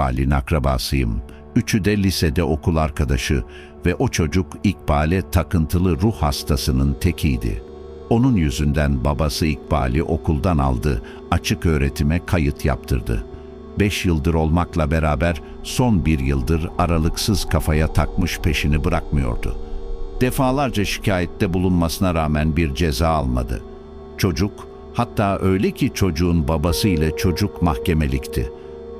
İkbal'in akrabasıyım. Üçü de lisede okul arkadaşı ve o çocuk İkbal'e takıntılı ruh hastasının tekiydi. Onun yüzünden babası İkbal'i okuldan aldı, açık öğretime kayıt yaptırdı. Beş yıldır olmakla beraber son bir yıldır aralıksız kafaya takmış peşini bırakmıyordu. Defalarca şikayette bulunmasına rağmen bir ceza almadı. Çocuk, hatta öyle ki çocuğun babası ile çocuk mahkemelikti.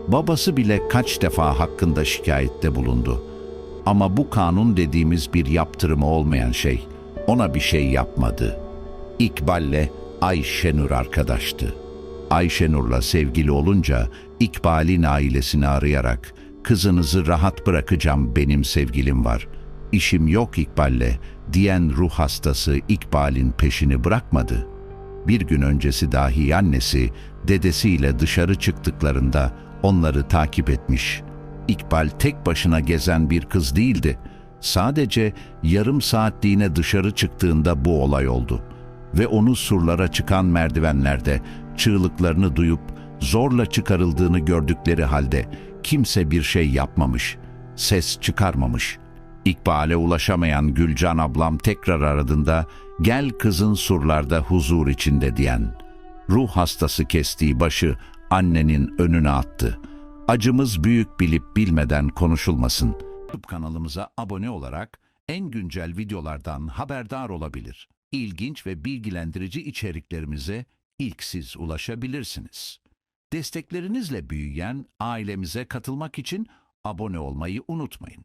Babası bile kaç defa hakkında şikayette bulundu. Ama bu kanun dediğimiz bir yaptırımı olmayan şey. Ona bir şey yapmadı. İkbal'le Ayşenur arkadaştı. Ayşenur'la sevgili olunca İkbal'in ailesini arayarak kızınızı rahat bırakacağım benim sevgilim var. İşim yok İkbal'le diyen ruh hastası İkbal'in peşini bırakmadı. Bir gün öncesi dahi annesi dedesiyle dışarı çıktıklarında onları takip etmiş. İkbal tek başına gezen bir kız değildi. Sadece yarım saatliğine dışarı çıktığında bu olay oldu. Ve onu surlara çıkan merdivenlerde çığlıklarını duyup zorla çıkarıldığını gördükleri halde kimse bir şey yapmamış, ses çıkarmamış. İkbal'e ulaşamayan Gülcan ablam tekrar aradığında gel kızın surlarda huzur içinde diyen. Ruh hastası kestiği başı annenin önüne attı. Acımız büyük bilip bilmeden konuşulmasın. YouTube kanalımıza abone olarak en güncel videolardan haberdar olabilir. İlginç ve bilgilendirici içeriklerimize ilk siz ulaşabilirsiniz. Desteklerinizle büyüyen ailemize katılmak için abone olmayı unutmayın.